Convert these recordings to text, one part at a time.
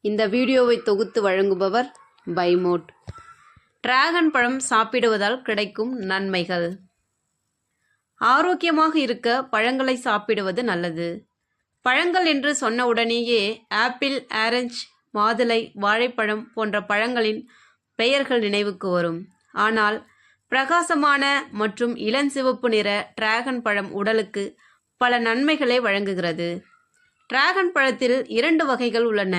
இந்த வீடியோவை தொகுத்து வழங்குபவர் பைமோட். டிராகன் பழம் சாப்பிடுவதால் கிடைக்கும் நன்மைகள். ஆரோக்கியமாக இருக்க பழங்களை சாப்பிடுவது நல்லது. பழங்கள் என்று சொன்ன உடனேயே ஆப்பிள் ஆரஞ்சு மாதுளை வாழைப்பழம் போன்ற பழங்களின் பெயர்கள் நினைவுக்கு வரும். ஆனால் பிரகாசமான மற்றும் இளஞ்சிவப்பு நிற டிராகன் பழம் உடலுக்கு பல நன்மைகளை வழங்குகிறது. டிராகன் பழத்தில் இரண்டு வகைகள் உள்ளன.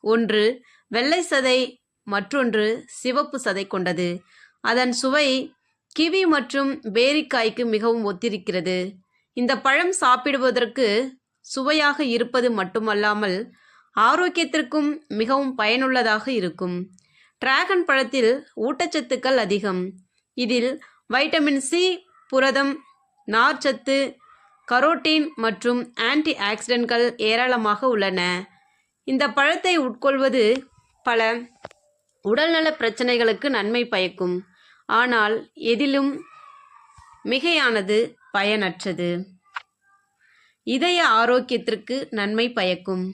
ஒன்று வெள்ளை சதை மற்றொன்று சிவப்பு சதை கொண்டது. அதன் சுவை கிவி மற்றும் பேரிக்காய்க்கு மிகவும் ஒத்திருக்கிறது. இந்த பழம் சாப்பிடுவதற்கு சுவையாக இருப்பது மட்டுமல்லாமல் ஆரோக்கியத்திற்கும் மிகவும் பயனுள்ளதாக இருக்கும். டிராகன் பழத்தில் ஊட்டச்சத்துக்கள் அதிகம். இதில் வைட்டமின் சி புரதம் நார்ச்சத்து கரோட்டீன் மற்றும் ஆன்டி ஆக்சிடென்ட்கள் ஏராளமாக உள்ளன. இந்த பழத்தை உட்கொள்வது பல உடல்நல பிரச்சனைகளுக்கு நன்மை பயக்கும். ஆனால் எதிலும் மிகையானது பயனற்றது. இதய ஆரோக்கியத்திற்கு நன்மை பயக்கும்.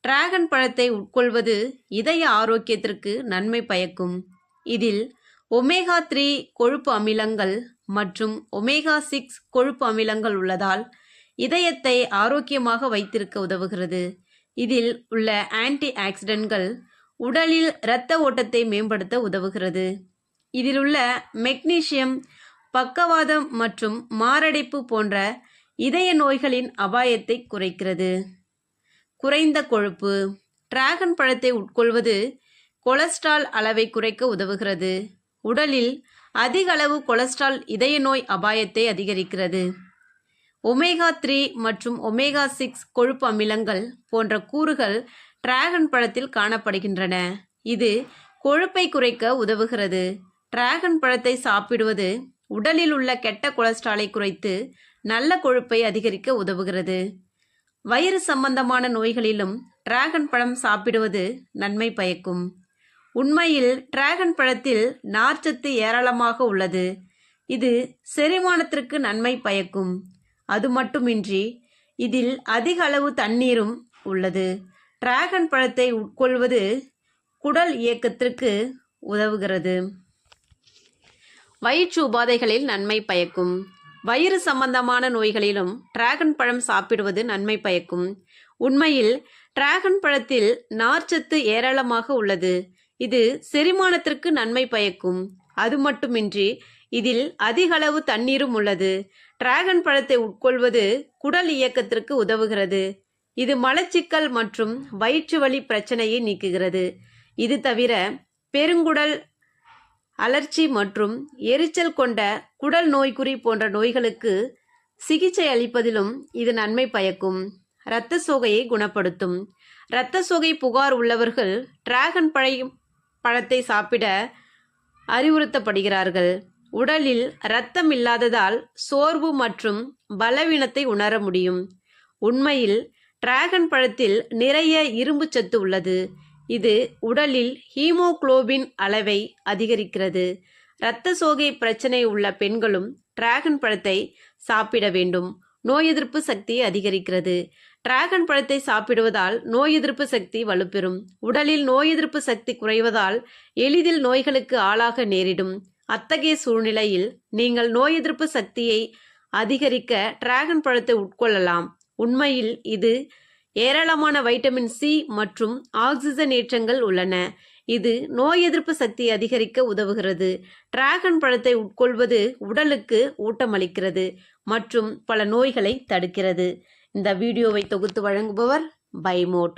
டிராகன் பழத்தை உட்கொள்வது இதய ஆரோக்கியத்திற்கு நன்மை பயக்கும். இதில் ஒமேகா த்ரீ கொழுப்பு அமிலங்கள் மற்றும் ஒமேகா சிக்ஸ் கொழுப்பு அமிலங்கள் உள்ளதால் இதயத்தை ஆரோக்கியமாக வைத்திருக்க உதவுகிறது. இதில் உள்ள ஆன்டி ஆக்சிடென்ட்கள் உடலில் இரத்த ஓட்டத்தை மேம்படுத்த உதவுகிறது. இதில் உள்ள மெக்னீசியம் பக்கவாதம் மற்றும் மாரடைப்பு போன்ற இதய நோய்களின் அபாயத்தை குறைக்கிறது. குறைந்த கொழுப்பு. டிராகன் பழத்தை உட்கொள்வது கொலஸ்ட்ரால் அளவை குறைக்க உதவுகிறது. உடலில் அதிக அளவு கொலஸ்ட்ரால் இதய நோய் அபாயத்தை அதிகரிக்கிறது. ஒமேகா த்ரீ மற்றும் ஒமேகா சிக்ஸ் கொழுப்பு அமிலங்கள் போன்ற கூறுகள் டிராகன் பழத்தில் காணப்படுகின்றன. இது கொழுப்பை குறைக்க உதவுகிறது. டிராகன் பழத்தை சாப்பிடுவது உடலில் உள்ள கெட்ட கொலஸ்ட்ராலை குறைத்து நல்ல கொழுப்பை அதிகரிக்க உதவுகிறது. வயிறு சம்பந்தமான நோய்களிலும் டிராகன் பழம் சாப்பிடுவது நன்மை பயக்கும். உண்மையில் டிராகன் பழத்தில் நார்ச்சத்து ஏராளமாக உள்ளது. இது செரிமானத்திற்கு நன்மை பயக்கும். அது மட்டுமின்றி இதில் அதிக அளவு தண்ணீரும் உள்ளது. டிராகன் பழத்தை உட்கொள்வது குடல் இயக்கத்திற்கு உதவுகிறது. வயிற்று உபாதைகளில் நன்மை பயக்கும். வயிறு சம்பந்தமான நோய்களிலும் டிராகன் பழம் சாப்பிடுவது நன்மை பயக்கும். உண்மையில் டிராகன் பழத்தில் நார்ச்சத்து ஏராளமாக உள்ளது. இது செரிமானத்திற்கு நன்மை பயக்கும். அது மட்டுமின்றி இதில் அதிகளவு தண்ணீரும் உள்ளது. டிராகன் பழத்தை உட்கொள்வது குடல் இயக்கத்திற்கு உதவுகிறது. இது மலச்சிக்கல் மற்றும் வயிற்று வலி பிரச்சனையை நீக்குகிறது. இது தவிர பெருங்குடல் அலர்ச்சி மற்றும் எரிச்சல் கொண்ட குடல் நோய்க்குறி போன்ற நோய்களுக்கு சிகிச்சை அளிப்பதிலும் இது நன்மை பயக்கும். இரத்த சோகையை குணப்படுத்தும். இரத்த சோகை புகார் உள்ளவர்கள் டிராகன் பழையும் பழத்தை சாப்பிட அறிவுறுத்தப்படுகிறார்கள். உடலில் இரத்தம் இல்லாததால் சோர்வு மற்றும் பலவீனத்தை உணர முடியும். உண்மையில் டிராகன் பழத்தில் நிறைய இரும்பு சத்து உள்ளது. இது உடலில் ஹீமோகுளோபின் அளவை அதிகரிக்கிறது. இரத்த சோகை பிரச்சனை உள்ள பெண்களும் டிராகன் பழத்தை சாப்பிட வேண்டும். நோய் எதிர்ப்பு சக்தியை அதிகரிக்கிறது. டிராகன் பழத்தை சாப்பிடுவதால் நோய் எதிர்ப்பு சக்தி வலுப்பெறும். உடலில் நோய் எதிர்ப்பு சக்தி குறைவதால் எளிதில் நோய்களுக்கு ஆளாக நேரிடும். அத்தகைய சூழ்நிலையில் நீங்கள் நோய் எதிர்ப்பு சக்தியை அதிகரிக்க டிராகன் பழத்தை உட்கொள்ளலாம். உண்மையில் இது ஏராளமான வைட்டமின் சி மற்றும் ஆக்சிஜன் ஏற்றங்கள் உள்ளன. இது நோய் எதிர்ப்பு சக்தி அதிகரிக்க உதவுகிறது. டிராகன் பழத்தை உட்கொள்வது உடலுக்கு ஊட்டமளிக்கிறது மற்றும் பல நோய்களை தடுக்கிறது. இந்த வீடியோவை தொகுத்து வழங்குபவர் பைமோட்.